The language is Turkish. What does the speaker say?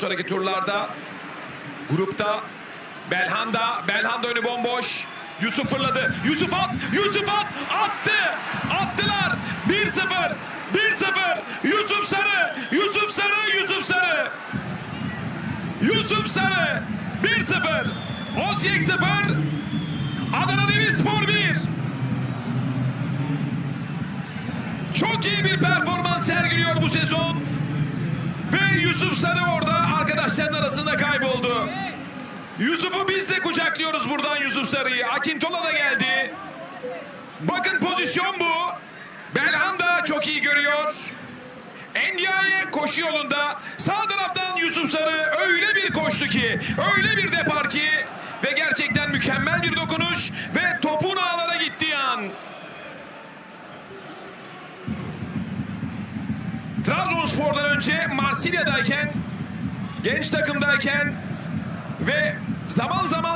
sonraki turlarda grupta Belhanda Belhanda önü bomboş. Yusuf fırladı. Yusuf at Yusuf at attı. Attılar. 1-0 1-0 Yusuf Sarı Yusuf Sarı Yusuf Sarı. Yusuf Sarı 1-0 Osijek 0 Adana Demirspor 1 Çok iyi bir performans sergiliyor bu sezon. Ve Yusuf Sarı orada arkadaşların arasında kayboldu. Yusuf'u biz de kucaklıyoruz buradan Yusuf Sarı'yı. Akintola da geldi. Bakın pozisyon bu. Belhanda çok iyi görüyor. Endiaye koşu yolunda. Sağ taraftan Yusuf Sarı öyle bir koştu ki, öyle bir depar ki ve gerçekten mükemmel bir dokunuş ve topun ağlara gittiği an. Trabzonspor'dan önce Marsilya'dayken, genç takımdayken ve zaman zaman